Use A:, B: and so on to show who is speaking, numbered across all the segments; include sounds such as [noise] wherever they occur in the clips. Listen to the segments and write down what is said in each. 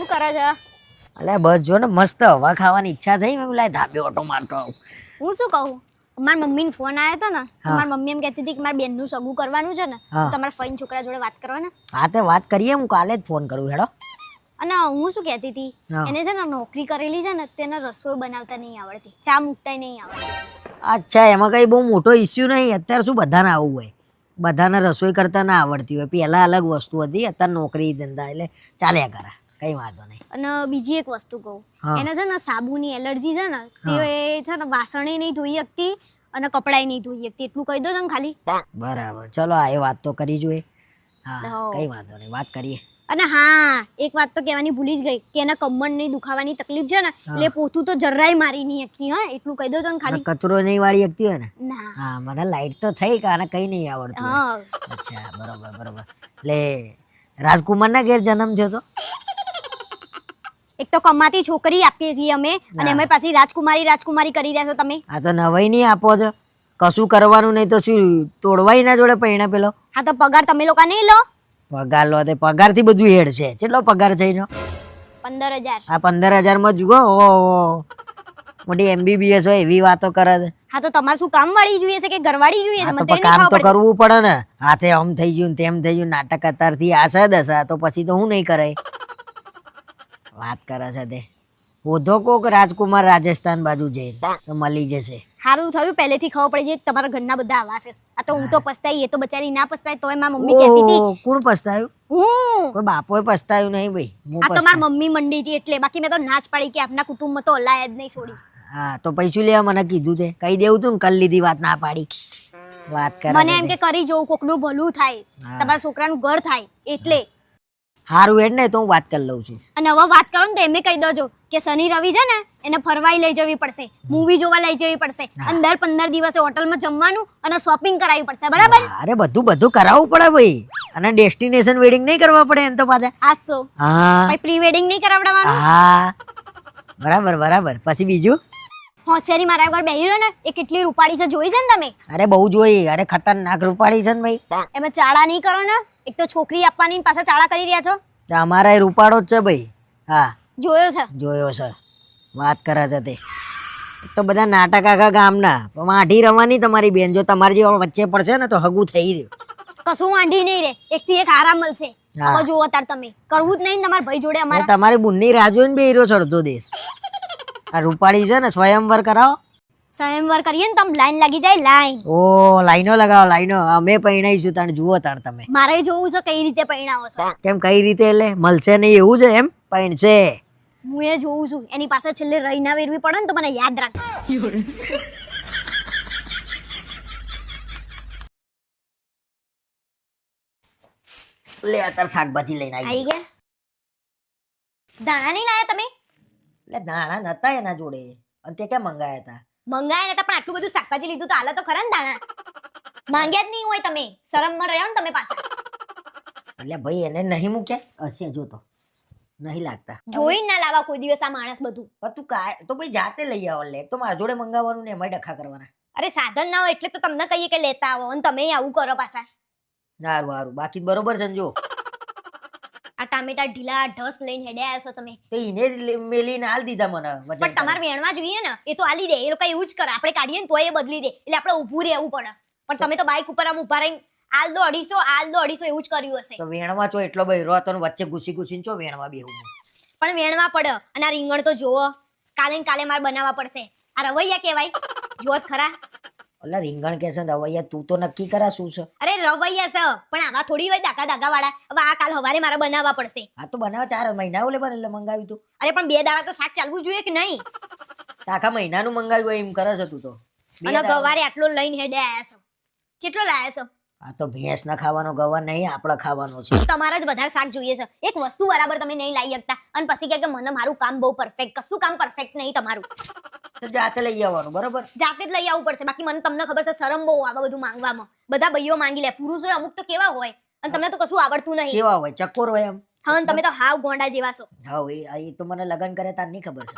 A: શું કરે છે?
B: અલે બસ જો ને મસ્ત હવા ખાવાની ઈચ્છા થઈ મેં લાય ધાબે ઓટો મારતો આવું.
A: હું શું કહું? મારા મમ્મીને ફોન આવ્યો હતો ને મારી મમ્મી એમ કહેતી હતી કે મારા બેનનું સગું કરવાનું છે ને તમારા ફઈન છોકરા જોડે વાત કરો ને.
B: હા તે વાત કરીએ હું કાલે જ ફોન કરું હેડો.
A: અને હું શું કહેતી હતી? એને છે ને નોકરી કરેલી છે ને તેને રસોઈ બનાવતા નહીં આવડતી ચા મૂકતા નહીં આવડતી.
B: અચ્છા એમાં કઈ બહુ મોટો ઇસ્યુ નહીં અત્યારે શું બધાને આવું હોય. બધાને રસોઈ કરતા ના આવડતી હોય પહેલાં અલગ વસ્તુ હતી અત્યારે નોકરી ધંધા એટલે ચાલ્યા કરે. કઈ વાંધો નહીં.
A: અને બીજી એક વસ્તુ કહું.
B: હા.
A: એને છે ને સાબુની એલર્જી છે ને તે એ છે ને વાસણે નહીં ધોઈ શકતી અને કપડાય નહીં ધોઈ શકતી. એટલું કહી દો તમે ખાલી.
B: બરાબર. ચલો આ એ વાત તો કરી જોઈએ હા
A: હો.
B: કઈ વાંધો નહીં. વાત કરીએ.
A: અને હા એક વાત તો કહેવાની ભૂલી જ ગઈ કે એના કમરની દુખાવાની તકલીફ છે ને એટલે એ પોતું તો જરાય મારી નહીં શકતી હા. એટલું કહી દો છો ને
B: અને
A: ખાલી
B: કચરો નહીં વાળી શકતી હોય ને?
A: ના.
B: હા મને લાઈટ તો થઈ કે આને કઈ નહીં આવડતું હોય.
A: હા.
B: અચ્છા બરોબર બરોબર. એટલે રાજકુમારના ઘેર જન્મ છે તો?
A: એક તો કમાતી છોકરી આપીએ છીએ અમે અને અમે પાછી રાજકુમારી રાજકુમારી કરી રહ્યા છો તમે.
B: આ તો નવાઈ નહીં આપો છો. કશું કરવાનું નહીં તો શું તોડવાય ના જોડે પૈણા પેલો?
A: હા તો પગાર તમે લોકો નહીં લો.
B: પગાર લો તે પગારથી બધું હેડ છે. કેટલો પગાર છે એનો?
A: પંદર હજાર.
B: આ પંદર હજારમાં જુઓ ઓહો મોટી એમબીબીએસ હોય એવી વાતો કરે છે.
A: હા તો તમારે શું કામ વાળી જોઈએ છે કે ઘરવાળી જોઈએ છે? મને
B: કામ તો કરવું પડે ને. હાથે આમ થઈ ગયું તેમ થઈ ગયું નાટક અત્યારથી આ છે દશા તો પછી તો હું નહીં કરે વાત કરે છે તે. ઓધો કોક રાજકુમાર રાજસ્થાન બાજુ જઈ તો મળી જશે.
A: સારું થયું પહેલેથી ખબર પડી જાય તમારા ઘરના બધા આવા છે. આ તો હું તો પસ્તાઈ એ તો બચારી ના પસ્તાય તોય મારી મમ્મી કહેતી હતી.
B: કોણ પસ્તાયું?
A: હું.
B: કોઈ બાપોએ પસ્તાયું નહીં ભાઈ હું
A: આ તો મારી મમ્મી મંડી હતી એટલે બાકી મેં તો ના જ પાડી કે આપના કુટુંબમાં તો અલાય જ નહીં છોડી.
B: હા તો પૈસું લેવા મને કીધું તે. કહી દેવું તું ને કલ લીધી વાત ના પાડી. વાત કરે
A: મને એમ કે કરી જોઉં કોકનું ભલું થાય. તમારા છોકરાનું ઘર થાય એટલે.
B: હારું એટલે ને તો હું વાત કરી લઉં છું.
A: અને હવે વાત કરો ને તો એમે કહી દોજો કે શનિ રવિ છે ને એને ફરવાઈ લઈ જવી પડશે મૂવી જોવા લઈ જવી પડશે અને દર પંદર દિવસે હોટલમાં જમવાનું અને શોપિંગ કરાવવી પડશે બરાબર?
B: અરે બધું બધું કરાવવું પડે ભાઈ. અને ડેસ્ટિનેશન વેડિંગ નહીં કરવા પડે એમ તો પાછા.
A: આજ સો.
B: હા.
A: પ્રી વેડિંગ નહીં કરાવડાવવાનું?
B: હા. બરાબર બરાબર. પછી બીજું?
A: હોશિયારી મારા ઘર બેહી રહ્યો ને એ કેટલી રૂપાળી છે જોઈ છે ને તમે?
B: અરે બહુ જોઈ. અરે ખતરનાક રૂપાળી છે ને ભાઈ.
A: એમાં ચાળા નહીં કરો ને? એક તો છોકરી આપવાની પાછા ચાળા કરી રહ્યા છો?
B: અમારા રૂપાળો જ છે ભાઈ. હા.
A: જોયો છે?
B: જોયો છે. વાત કરે છે તે. એક તો બધા નાટક આખા ગામના. પણ માઢી રવાની તમારી બેન. જો તમારી જેવા વચ્ચે પડશે ને તો હગું થઈ રહ્યું.
A: કશું વાંઢી નહીં રે. એક થી એક આરામ મળશે. હવે જુઓ તાર તમે. કરવું જ નહીં ને તમારા ભાઈ જોડે
B: અમારે
A: અમારા.
B: તમારી બુનની રાહ જોઈને બે હીરો ચડતો દેશ. આ રૂપાળી છે ને સ્વયંવર કરાવો.
A: સ્વયંવર કરીએ ને તો લાઈન લાગી જાય લાઈન.
B: ઓ લાઈનો લગાવો લાઈનો. અમે પૈણાઈશું તાણ જુઓ તાણ તમે.
A: મારે જોવું છે કઈ રીતે પરણાવો છો.
B: કેમ કઈ રીતે એટલે મળશે નહીં એવું છે એમ? પૈણશે.
A: હું એ જોઉં છું. એની પાસે છેલ્લે રહી ના વેરવી પડે ને તો મને યાદ રાખ.
B: લે અત્યારે શાકભાજી લઈને આવી
A: ગયા? દાણા નહીં લાયા તમે?
B: એટલે દાણા નતા એના જોડે. અને તે ક્યાં મંગાયા હતા?
A: મંગાયા નતા પણ આટલું બધું શાકભાજી લીધું તો આલા તો ખરા ને દાણા. માંગ્યા જ નહીં હોય તમે. શરમમાં રહ્યા ને તમે પાસે
B: એટલે ભાઈ એને નહીં મૂક્યા હશે જો તો. નહીં લાગતા.
A: જોઈ ના લાવા કોઈ દિવસ આ માણસ બધું.
B: પણ તું કા તો ભાઈ જાતે લઈ આવો લે. તો મારા જોડે મંગાવવાનું ને એમાં ડખા કરવાના.
A: અરે સાધન ના હોય એટલે તો તમને કહીએ કે લેતા આવો અને તમે આવું કરો પાછા.
B: સારું સારું. બાકી બરોબર છે ને જો.
A: આ ટામેટા ઢીલા ઢસ લઈને હેડે આવ્યા છો તમે.
B: તો એને જ મેલીને હાલ દીધા મને વજન
A: પણ તમારે વેણવા જોઈએ ને એ તો આલી દે એ લોકો એવું જ કરે. આપણે કાઢીએ ને તો એ બદલી દે. એટલે આપણે ઊભું રહેવું પડે. પણ તમે તો બાઇક ઉપર આમ ઊભા રહીને આલ દો અઢીસો આલ દો અઢીસો એવું જ કર્યું હશે.
B: તો વેણવા છો એટલો બૈરો હતો ને વચ્ચે ઘૂસી ઘૂસીને ચો વેણવા બેહું
A: પણ વેણવા પડે. અને આ રીંગણ તો જોવો કાલે ને કાલે મારે બનાવવા પડશે. આ રવૈયા કહેવાય. જો ખરા.
B: એટલે રીંગણ કે છે રવૈયા તું તો નક્કી કરા શું છે?
A: અરે રવૈયા છે પણ આવા થોડી હોય દાકા દાકા વાળા હવે આ કાલ હવારે મારે બનાવવા પડશે.
B: આ તો બનાવ ચાર મહિના ઓલે બને એટલે મંગાવ્યું તું.
A: અરે પણ બે દાડા તો શાક ચાલવું જોઈએ કે નહીં?
B: આખા મહિનાનું મંગાવ્યું હોય એમ કરે છે તું તો.
A: અને ગવારે આટલો લઈને હેડે આયા છો. કેટલો લાયા છો?
B: આ તો ભેંસ ના ખાવાનો ગવા નહીં આપણે ખાવાનો છે.
A: તમારે જ વધારે શાક જોઈએ છે. એક વસ્તુ બરાબર તમે નહીં લાવી શકતા. અને પછી કે મને મારું કામ બહુ પરફેક્ટ કશું કામ પરફેક્ટ નહીં તમારું.
B: તો જાતે લઈ આવવાનું બરોબર?
A: જાતે જ લઈ આવવું પડશે. બાકી મને તમને ખબર છે શરમ બહુ આવે બધું માંગવામાં. બધા ભાઈઓ માંગી લે. પુરુષો અમુક તો કેવા હોય અને તમને તો કશું આવડતું નહીં.
B: કેવા હોય? ચકોર હોય એમ?
A: હા તમે તો હાવ ગોંડા જેવા છો.
B: હા એ તો મને લગન કરે તાર નહીં ખબર છે.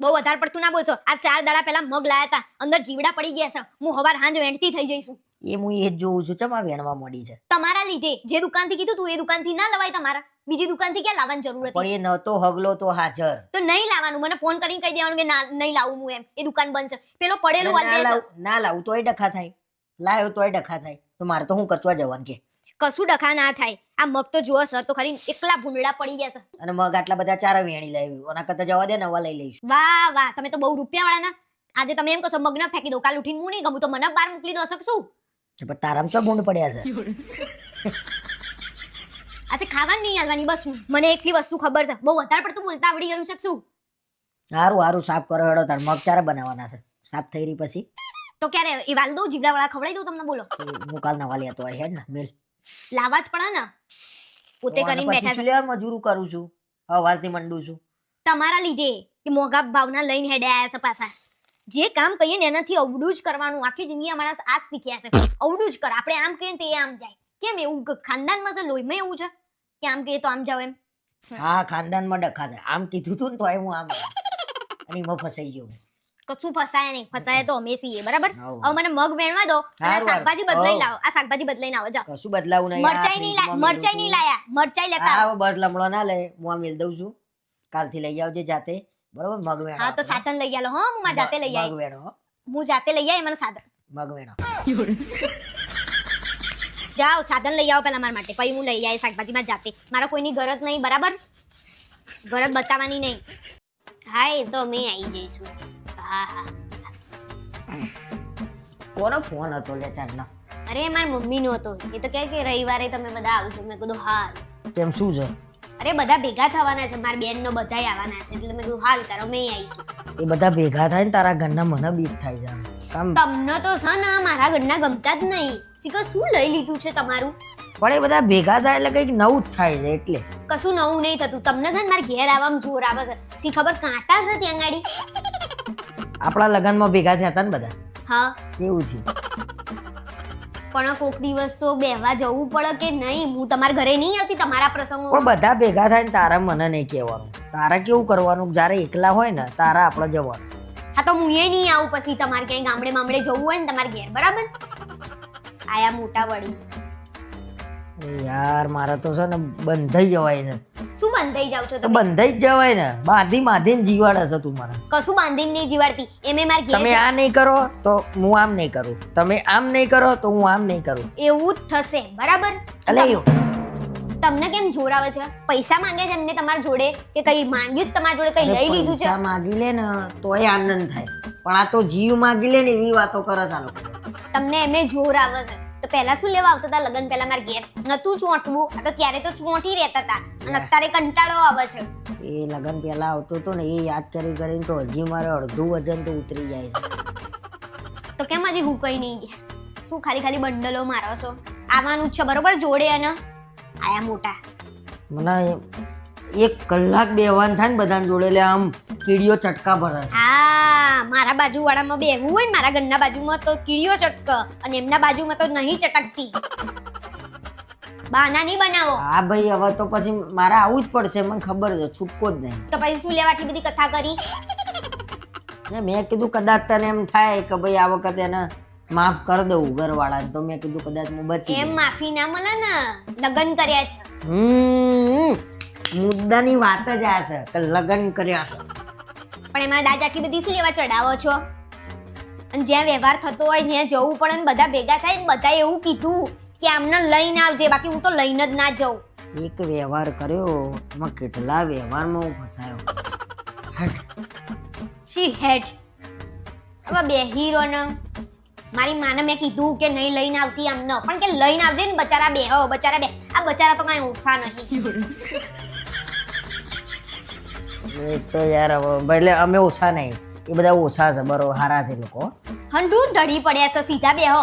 A: બહુ વધારે પડતું ના બોલશો. આ ચાર દાડા પહેલા મગ લાયા હતા. અંદર જીવડા પડી ગયા છે. હું હવાર હાંજ વેંટતી થઈ જઈશું.
B: એ હું એ જ જોઉં છું. ચમ આ વેણવા મોડી છે?
A: તમારા લીધે. જે દુકાનથી કીધું તું એ દુકાનથી ના લવાય તમારા. બીજી દુકાનથી ક્યાં લાવવાની જરૂર હતી?
B: પણ એ નતો હગલો તો હાજર.
A: તો નહીં લાવવાનું. મને ફોન કરીને કહી દેવાનું કે ના નહીં લાવું હું એમ. એ દુકાન બંધ છે. પેલો પડેલું
B: ના
A: વાલ દે
B: ના લાવું તોય ડખા થાય. લાવ્યો તોય ડખા થાય. તો મારે તો હું કચવા જવાનું કે?
A: કશું ડખા ના થાય. આ મગ તો જુઓ સર તો ખરી એકલા ભૂંડડા પડી ગયા છે
B: અને મગ આટલા બધા ચાર વેણી લાવ્યું ઓના કરતા જવા દે નવા લઈ લઈશ.
A: વાહ વાહ તમે તો બહુ રૂપિયા વાળા આજે તમે એમ કહો મગ ના ફેંકી દો. કાલ ઉઠીને હું નહીં ગમું તો મને બહાર મોકલી દો શકશું
B: પણ તારામાં ચો ભૂંડ પડ્યા છે? [laughs]
A: આજે ખાવાની નહીં આલવાની બસ મને એકલી વસ્તુ ખબર છે. બહુ વધારે પડતું બોલતા આવડી ગયું છે શું?
B: સારું સારું સાફ કરો હેડો તાર મગ ચારે બનાવવાના છે. સાફ થઈ રહી પછી.
A: તો ક્યારે એ વાલ દઉં જીવડા વાળા ખવડાવી દઉં તમને બોલો?
B: હું કાલ નવા લેતો હોય હેડ ને મિલ.
A: લાવવા જ પડે ને. પોતે કરીને બેઠા
B: છું. લેવા મજૂરું કરું છું. હવારથી મંડું છું.
A: તમારા લીધે કે મોંઘા ભાવના લઈને હેડે આવ્યા છે પાછા. જે કામ કહીએ ને એનાથી અવડું જ કરવાનું. આખી જિંદગી અમારા આ શીખ્યા છે. અવડું જ કર. આપણે આમ કહીએ તે આમ જાય. કેમ એવું ખાનદાનમાં છે? લોહીમાં એવું છે? કે આમ કે તો આમ જાવ એમ.
B: હા. ખાનદાનમાં ડખા છે આમ કીધું તું ને તો હું આમ. અને એમાં ફસાઈ ગયો
A: કશું ફસાયા નહીં. ફસાયા તો અમે છીએ બરાબર? હવે મને મગ વેણવા દો અને આ શાકભાજી બદલાઈ. લાવો. આ શાકભાજી બદલાઈને આવો જાઓ.
B: કશું બદલાવું નહીં.
A: મરચાઈ નહીં લાય મરચાઈ નહીં લાયા મરચાઈ. લેતા આવો.
B: બસ લમણો ના લે. હું આ મેલ દઉં છું. કાલથી લઈ આવજે જાતે. બરોબર? મગ વેણો
A: હા તો
B: સાતન
A: સાધન લઈ આલો હો. હું મારી જાતે લઈ
B: મગ વેણો. હો.
A: જાતે લઈ આવી મને સાધન.
B: મગ વેણો.
A: જાઓ સાધન લઈ આવો પેલા મારા માટે. પછી હું લઈ આવી શાકભાજીમાં જાતે. મારા કોઈની ગરજ નહીં બરાબર? ગરજ બતાવવાની નહીં. હા એ તો અમે આવી જઈશું હા હા
B: કોનો ફોન હતો લે ચારનો
A: અરે મારી મમ્મીનો હતો. એ તો કહે કે રવિવારે તમે બધા આવજો. મેં કીધું હા
B: કેમ શું છે?
A: અરે બધા ભેગા થવાના છે. મારા બેનનો બધાય આવવાના છે. એટલે મેં કીધું હાલ તારો મેં આવીશું
B: એ બધા ભેગા થાય ને તારા ઘરના મને બીક થાય છે.
A: તમને તો છે ને મારા ઘરના ગમતા જ નહીં. શીખર શું લઈ લીધું છે તમારું?
B: પણ એ બધા ભેગા થાય એટલે કંઈક નવું જ થાય છે એટલે.
A: કશું નવું નહીં થતું. તમને છે ને મારે ઘેર આવવામાં જોર આવે છે. સી ખબર કાંટા છે ત્યાં ગાડી?
B: આપણા લગ્નમાં ભેગા થયા હતા ને બધા?
A: હા.
B: કેવું છે?
A: પણ કોક દિવસ તો બેહવા જવું પડે કે નહીં? હું તમારા ઘરે નહીં આવતી તમારા પ્રસંગો
B: પણ બધા ભેગા થાય ને તારા મને નહીં કહેવાનું. તારા કેવું કરવાનું? જ્યારે એકલા હોય ને તારા આપણે જવાનું.
A: હા તો હું એ નહીં આવું પછી તમારે ક્યાંય ગામડે મામડે જવું હોય ને તમારે ઘેર બરાબર? આયા મોટા વળી.
B: યાર મારા તો છે ને બંધાઈ જવાય છે.
A: શું બંધાઈ જાવ છો
B: તો
A: તમે?
B: બંધાઈ જ જવાય ને. બાંધી બાંધીને જીવાડે છે તું મારા.
A: કશું બાંધીને નહીં જીવાડતી. એમે માર ઘેર
B: તમે આ નહીં કરો તો હું આમ નહીં કરું. તમે આમ નહીં કરો તો હું આમ નહીં કરું.
A: એવું જ થશે બરાબર?
B: એટલે
A: તમને કેમ જોર આવે છે? પૈસા માંગે છે એમને તમારા જોડે? કે કઈ માંગ્યું જ તમારા જોડે? કઈ લઈ લીધું છે?
B: પૈસા માંગી લે ને તોય આનંદ થાય. પણ આ તો જીવ માંગી લે ને એવી વાતો કરે છે
A: તમને એમે જોર આવે છે. પહેલા શું લેવા આવતા હતા? લગન પહેલા મારા ઘેર નતું ચોંટવું. તો ત્યારે તો ચોંટી રહેતા હતા. અને અત્યારે કંટાળો આવે છે.
B: એ લગન પહેલા આવતો હતો ને એ યાદ કરી કરીને તો હજી મારે અડધું વજન તો ઉતરી જાય છે.
A: તો કેમ હજી હું કઈ નહીં ગયા? શું ખાલી ખાલી બંડલો મારો છો? આવવાનું છે બરોબર? જોડે અને આયા મોટા.
B: મને એક કલાક બેવાન થાય ને બધાને જોડે એટલે આમ કીડીઓ ચટકા ભરે છે.
A: હા મારા બાજુવાળામાં બેહવું હોય ને મારા ઘરના બાજુમાં તો કીડીઓ ચટક અને એમના બાજુમાં તો નહીં ચટકતી. બાના નહીં બનાવો.
B: હા ભાઈ હવે તો પછી મારે આવવું જ પડશે મને ખબર છે છૂટકો જ નહીં.
A: તો પછી શું લેવા આટલી બધી કથા કરી?
B: ને મેં કીધું કદાચ તને એમ થાય કે ભાઈ આ વખતે એને માફ કરી દઉં ઘરવાળા તો મેં કીધું કદાચ હું બચી
A: એમ માફી ના મળે ને લગ્ન કર્યા છે.
B: હમ. મુદ્દાની વાત જ આ છે કે લગ્ન કર્યા છે.
A: પણ એમાં દાદા આટલી બધી શું લેવા ચડાવો છો? અને જ્યાં વ્યવહાર થતો હોય ત્યાં જવું પડે ને બધા ભેગા થાય ને બધા એવું કીધું કે આમને લઈને આવજે બાકી હું તો લઈને જ ના જાઉં.
B: એક વ્યવહાર કર્યો એમાં કેટલા વ્યવહારમાં હું ફસાયો. હેઠ.
A: છી હેઠ. હવે બે હીરો ને મારી માને મેં કીધું કે નહીં લઈને આવતી આમ ન પણ કે લઈને આવજે ને બચારા બે હો બચારા બે. આ બચારા તો કાંઈ ઓછા નહીં.
B: એ તો યાર હવે ભલે અમે ઓછા નહીં એ બધા ઓછા છે બરો હારા છે લોકો.
A: હંડુર ઢળી પડ્યા છો સીધા બેહો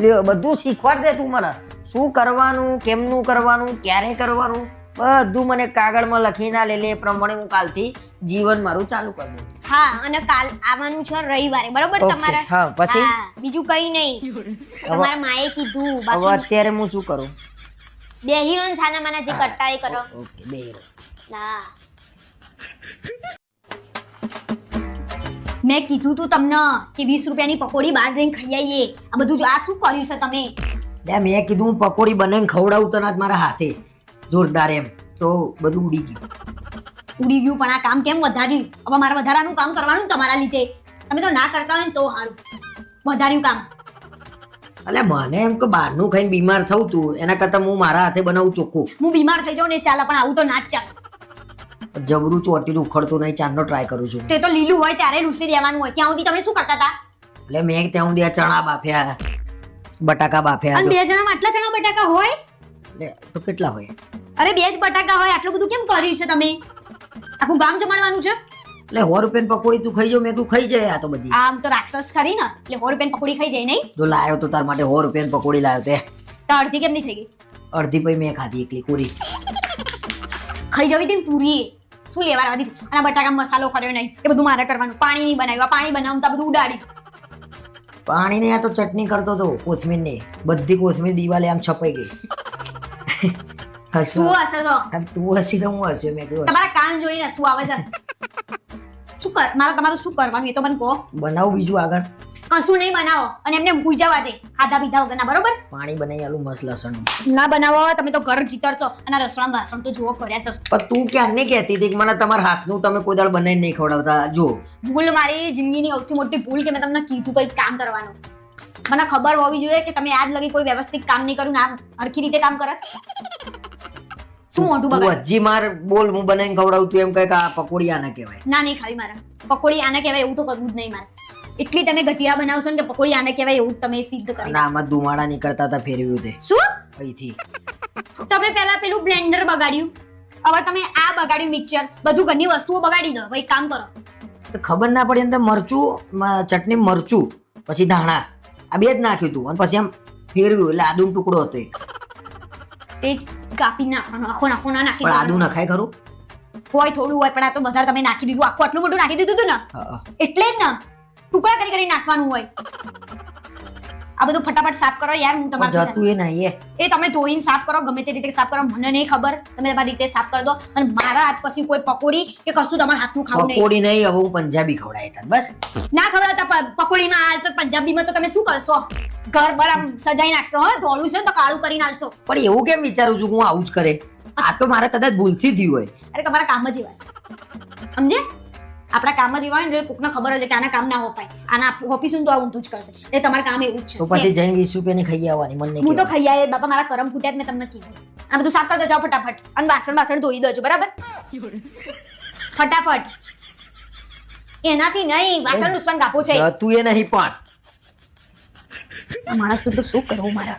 B: લ્યો, બધું શીખવાડ દે તું મને. શું કરવાનું કેમનું કરવાનું ક્યારે કરવાનું બધું મને કાગળમાં લખીને આલે લે એ પ્રમાણે હું કાલથી જીવન મારું ચાલુ કરી દઉં.
A: હા અને કાલ આવવાનું છે રવિવારે બરોબર
B: Okay,
A: તમારા?
B: હા, પછી?
A: હા, બીજું કઈ નહીં. તમારા માએ કીધું
B: હવે
A: બાકી
B: અત્યારે હું શું કરું?
A: બે હિરોન છાના માના જે કરતા એ કરો.
B: ઓકે બે હીરો.
A: હા. મેં કીધું તું તમને કે વીસ રૂપિયાની પકોડી બહાર જઈને ખાઈ આવીએ. આ બધું જો આ શું કર્યું છે તમે?
B: લે મેં કીધું હું પકોડી બનાવીને ખવડાવું તને આજ મારા હાથે. જોરદાર એમ. તો બધું ઉડી ગયું.
A: ઉડી ગયું પણ આ કામ કેમ વધાર્યું? હવે મારે વધારાનું કામ કરવાનું તમારા લીધે. તમે તો ના કરતા હોય ને તો સારું વધાર્યું કામ.
B: અલે મને એમ કે બહારનું ખાઈને બીમાર થવું તું. એના કરતાં હું મારા હાથે બનાવું ચોખ્ખું.
A: હું બીમાર થઈ જાઉં ને ચાલે પણ આવું તો ના જ ચાલે.
B: જબરું ચોટીનું ઉખડતું નહીં ચાંદનો ટ્રાય કરું છું.
A: તે તો લીલું હોય ત્યારે લૂસી દેવાનું હોય. ત્યાં સુધી તમે શું કરતા હતા?
B: એટલે મેં ત્યાં સુધી આ ચણા બાફ્યા બટાકા બાફ્યા
A: અને બે જણામાં આટલા ચણા બટાકા હોય?
B: એટલે તો કેટલા હોય?
A: અરે બે જ બટાકા હોય આટલું બધું કેમ કર્યું છે તમે? આખું ગામ જમાડવાનું છે?
B: એટલે સો રૂપિયા પકોડી તું ખાઈ જો મેં તું ખાઈ જાય આ તો બધી.
A: આમ તો રાક્ષસ ખરી ને એટલે સો રૂપિયા પકોડી ખાઈ જાય નહીં?
B: જો લાયો તો તાર માટે સો રૂપિયા પકોડી લાયો તે.
A: તો અડધી કેમ નહીં થઈ ગઈ?
B: અડધી પછી મેં ખાધી એકલી પૂરી.
A: ખાઈ જવી હતી પૂરી. શું લેવા દીધી? અને બટાકા મસાલો કર્યો નહીં. એ બધું મારે કરવાનું. પાણી નહીં બનાવ્યું. પાણી બનાવું તો બધું ઉડાડી
B: પાણી ને આ તો ચટણી કરતો હતો કોથમીર ને બધી કોથમીર દિવાલે આમ છપાઈ ગઈ.
A: શું હશે તો?
B: તું હસી તો હું હસ્યો? મેં
A: તમારા કાન જોઈને શું આવે છે. શું કર? મારે તમારું શું કરવાનું? એ તો મને કહો.
B: બનાવું બીજું આગળ.
A: કશું નહીં બનાવો અને એમને ભૂઈ જવા છે ખાધા પીધા વગરના બરોબર?
B: પાણી બનાવી આલું મસ્ત લસણ
A: ના બનાવો તમે તો ઘર જીતરશો અને રસોડા વાસણ તો જુઓ કર્યા છો.
B: પણ તું ક્યારને કહેતી હતી કે મને તમારા હાથનું તમે કોઈ દાળ બનાવીને નહીં ખવડાવતા? જો
A: ભૂલ મારી જિંદગીની સૌથી મોટી ભૂલ કે મેં તમને કીધું કંઈક કામ કરવાનું. મને ખબર હોવી જોઈએ કે તમે આજ લગી કોઈ વ્યવસ્થિત કામ નહીં કર્યું ના હરખી રીતે કામ કરત. શું મોઢું બગાડ?
B: હજી માર બોલ હું બનાવીને ખવડાવું તું એમ કહે કે આ પકોડી આને કહેવાય.
A: ના નહીં ખાવી મારે. પકોડી આને કહેવાય એવું તો કરવું જ નહીં મારે. એટલી તમે ઘટિયા બનાવશો ને કે પકોડી આને કહેવાય એવું તમે સિદ્ધ કરી
B: ના આમાં ધુમાડા નીકળતા હતા ફેરવ્યું તે.
A: શું?
B: અહીંથી.
A: તમે પહેલા પેલું બ્લેન્ડર બગાડ્યું. હવે તમે આ બગાડ્યું મિક્સર. બધું ઘરની વસ્તુઓ બગાડી દો. ભાઈ કામ કરો.
B: ખબર ના પડી અંદર મરચું ચટણી મરચું પછી ધાણા. આ બે જ નાખ્યું તું. અને પછી આમ ફેરવ્યું. એટલે આદુનો ટુકડો હતો એક.
A: તે કાપી નાખવાનો આખો નાખો ના નાખી
B: પણ આદુ નખાય ખરું?
A: હોય થોડું હોય પણ આ તો વધારે તમે નાખી દીધું. આખું આટલું મોટું નાખી દીધું હતું ને. એટલે જ ને. ટુકડા કરી કરી નાખવાનું હોય. આ બધું ફટાફટ સાફ કરો યાર હું તમારે
B: જતું એ નહીં એ.
A: તમે ધોઈને સાફ કરો ગમે તે રીતે સાફ કરો મને નહીં ખબર. તમે તમારી રીતે સાફ કરી દો. અને મારા હાથ પછી કોઈ પકોડી કે કશું તમારા હાથનું ખાવું નહીં.
B: પકોડી નહીં હવે હું પંજાબી ખવડાય તને બસ.
A: ના ખવડાતા પકોડીમાં હાલશે પંજાબીમાં તો તમે શું કરશો? ઘર બરાબર સજાઈ નાખશો હા ધોળું છે તો કાળું કરીને આલશો
B: પણ એવું કેમ વિચારું છું હું આવું જ કરે? આ તો મારે કદાચ ભૂલથી થયું હોય.
A: અરે તમારા કામ જ એવા છે. સમજે આપણા કામ જ એવા હોય ને કોકને ખબર હોય કે આના કામ ના હોપાય. આના હોપીશું તો આ ઊંધું જ કરશે. એટલે તમારું કામ એવું જ
B: તો પછી જઈને વીસ રૂપિયાની ખાઈ આવવાની મને નહીં
A: હું તો ખાઈ આવી બાપા મારા કરમ ફૂટ્યા જ મેં તમને કીધું. આ બધું સાફ કરતો જાઓ ફટાફટ. અને વાસણ વાસણ ધોઈ દેજો બરાબર? ફટાફટ. એનાથી નહીં વાસણ લૂસવાનું કાપો છે.
B: તું એ નહીં પણ.
A: માણસ તો શું કરવું મારા?